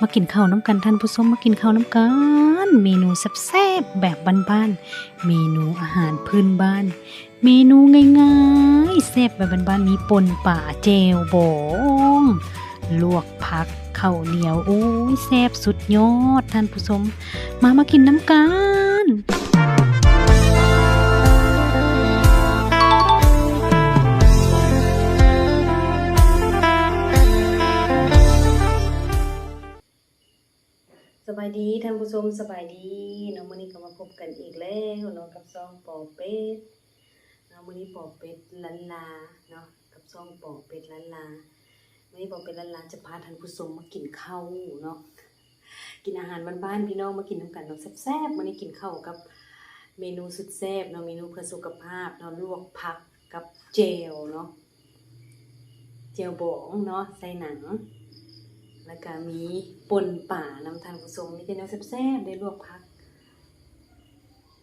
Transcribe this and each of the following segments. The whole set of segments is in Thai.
มากินข้าวน้ำกันท่านผู้ชมมากินข้าวน้ำกัน เมนูแซ่บๆแบบบ้านๆเมนูอาหารพื้นบ้าน เมนูง่ายๆแซ่บแบบบ้านๆมีปนป่าเจลบองลวกผักข้าวเหนียวโอ้ยแซ่บสุดยอดท่านผู้ชม มามากินน้ำกันายดีท่านผู้ชมสบายดีเนาะมื้อนี้ก็มาพบกันอีกแล้วเนาะกับซองปอเป็ดเนาะมื้อนี้ปอเป็ดลันลาเนาะกับซองปอเป็ดลันลามื้อนี้ปอเป็ดลันลาจะพาท่านผู้ชมมากินข้าวเนาะกินอาหารบ้านๆพี่น้องมากินน้ำกันเนาะแซ่บๆมื้อนี้กินข้าวกับเมนูสุดแซ่บเนาะเมนูเพื่อสุขภาพเนาะลวกผักกับเจลเนาะเจลบองเนาะใส่หนัง แล้วก็มีปนป่าน้ำทานผู้ชมมีแต่แนวแซ่บๆได้ลวกพัก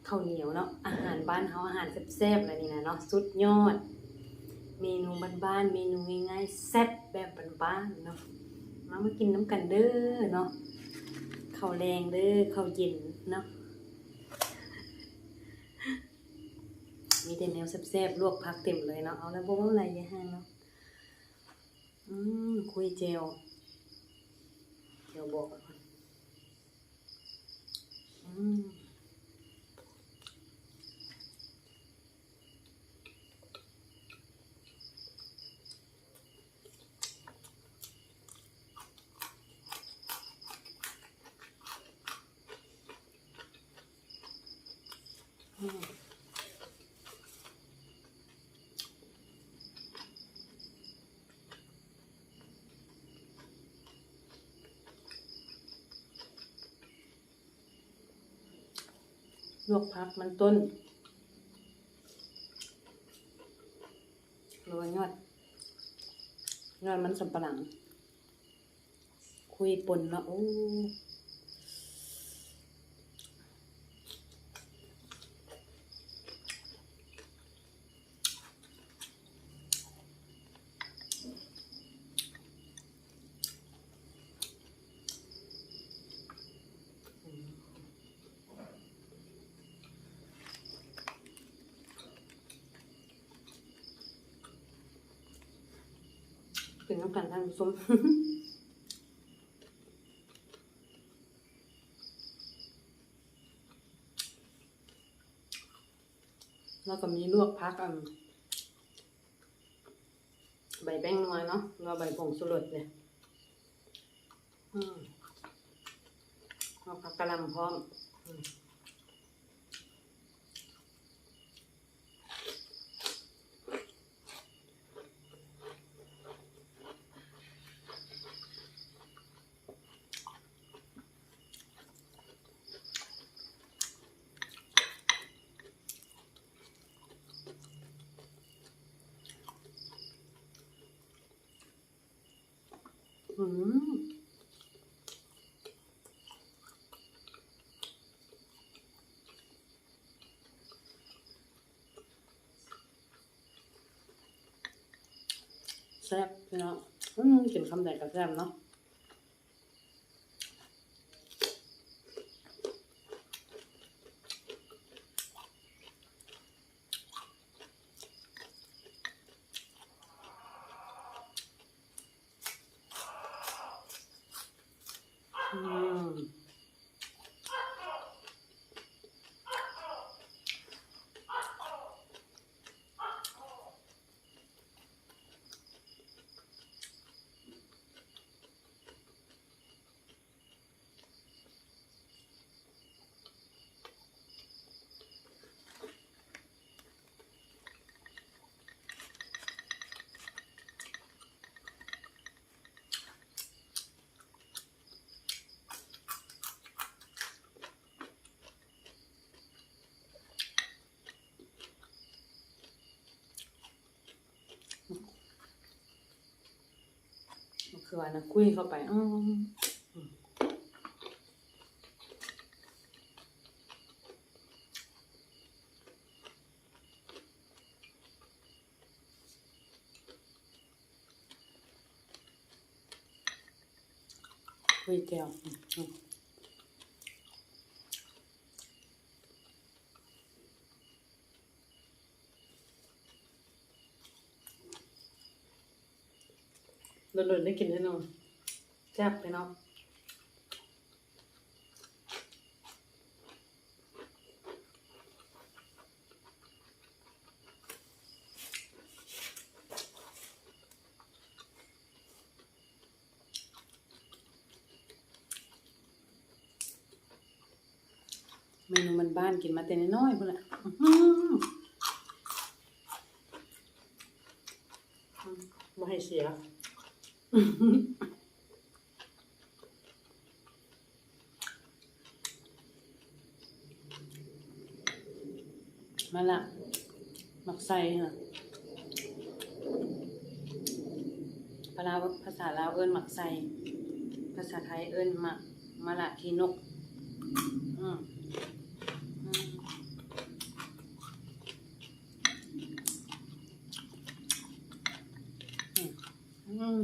ข้าวเหนียวเนาะอาหารบ้านเฮาอาหารแซ่บๆอะไรนี่นะเนาะสุดยอด เมนูบ้านๆเมนูง่ายๆแซ่บแบบบ้านๆเนาะมามากินน้ำกันเด้อเนาะข้าวแรงเด้อข้าวเย็นเนาะมีแต่แนวแซ่บๆลวกพักเต็มเลยเนาะเอาแล้วบ่ว่าอะไรย่าห่างเนาะอืมคุยเจล ดี๋ยวบอกก่อนอืมอืม ลวกพักมันต้นโรยยอดยอดมันสำปะหลัง คุยปนแล้วโอ้ เป็นน้ำกันท่านผู้ชมแล้วก็มีลวกพักอันใบแป้งนัวเนาะแล้วใบผงสุรสเนี่ยอืมเอาผักกะหล่ำพร้อมอืมอืม แซ่บพี่น้องอืมกินคำใดกับแซ่บเนาะอืม คือว่านะคุยเข้าไปอืมคุยแก้ว โดนๆได้กินแน่นอนแซ่บไปเนาะเมนูมันบ้านกินมาแต่น้อยๆพุ่นแหละอื้อหือไม่ให้เสีย มาละหมักไส้ค่ะภาษาภาษาลาวเอิ้นหมักไส้ภาษาไทยเอิ้นหมักมะละขี้นก อืม อืมอืม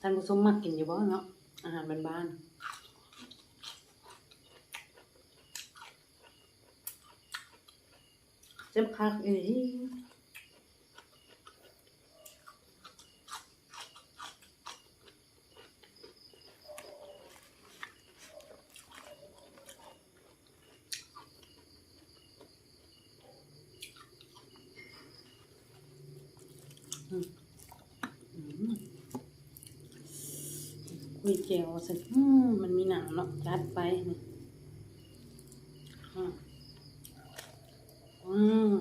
ท่านผู้ชมมักกินอยู่บ่เนาะอาหารบ้านๆเจ็บคักอีห คุยแก้วสิอืมมันมีหนังเนาะจัดไปนี่อืมอืม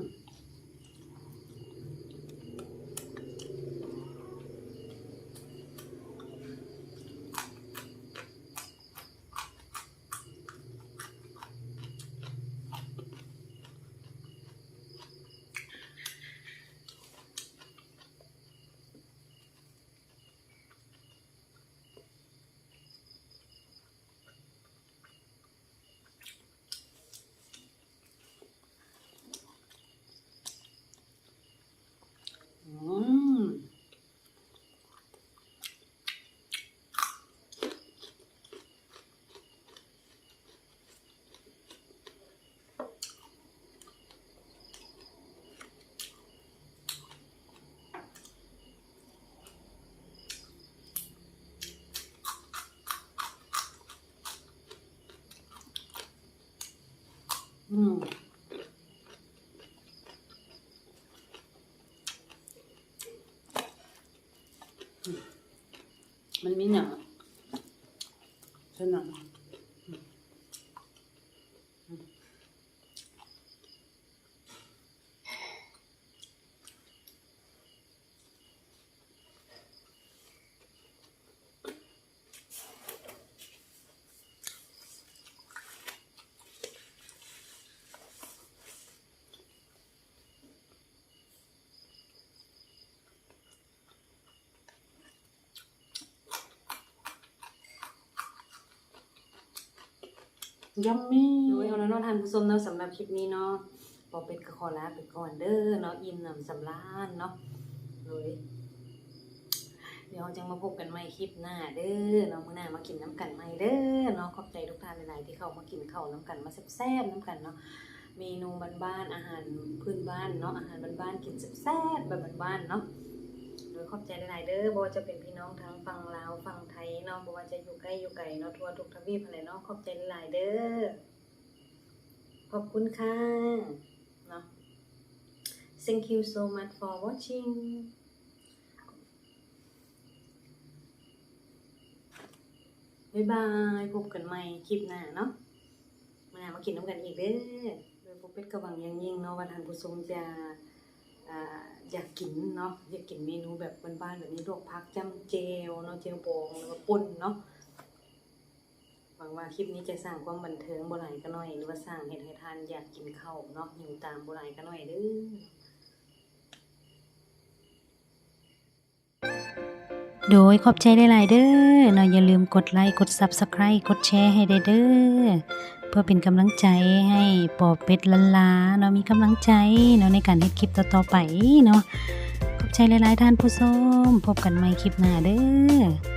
อืม อืมมันมีหนังใช่หนัง ยัมมี่โดยเอาแล้วเนาะท่านผู้ชมเนาะสำหรับคลิปนี้เนาะปอเป็ดก็ขอลาไปก่อนเด้อเนาะอิ่มหนำสำราญเนาะโดยเดี๋ยวเราจะมาพบกันใหม่คลิปหน้าเด้อเนาะมื้อหน้ามากินน้ำกันใหม่เด้อเนาะขอบใจทุกท่านหลายๆที่เข้ามากินข้าวน้ำกันมาแซ่บๆน้ำกันเนาะเมนูบ้านๆอาหารพื้นบ้านเนาะอาหารบ้านๆกินแซ่บๆแบบบ้านๆเนาะโดยขอบใจหลายๆเด้อบ่จะเป็น น้องทางฝั่งลาวฝั่งไทยเนาะบ่ว่าจะอยู่ใกล้อยู่ไกลเนาะทั่วทุกทวีปอะไรเนาะขอบใจหลายเด้อขอบคุณค่ะเนาะ thank you so much for watching บ๊ายบายพบกันใหม่คลิปหน้าเนาะมามากินน้ำกันอีกเด้อโดยพบเป็ดกระวังยังยิ่งเนาะวันทันผู้ชมจะ อยากกินเนาะอยากกินเมนูแบบบ้านๆแบบนี้ลวกผักจ้ำเจวเนาะเจวบองแล้วก็ป่นเนาะหวังว่าคลิปนี้จะสร้างความบันเทิงบ่หลายก็น้อยหรือว่าสร้างเฮ็ดให้ทานอยากกินข้าวเนาะหิวตามบ่หลายก็น้อยเด้อโดยขอบใจหลายๆเด้อเนาะอย่าลืมกดไลค์กด Subscribe กดแชร์ให้ได้เด้อ พื่อเป็นกำลังใจให้ปอเป็ดลันลาเนาะมีกำลังใจเนาะในการเฮ็ดคลิปต่อๆไปเนาะขอบใจหลายๆท่านผู้ชมพบกันใหม่คลิปหน้าเด้อ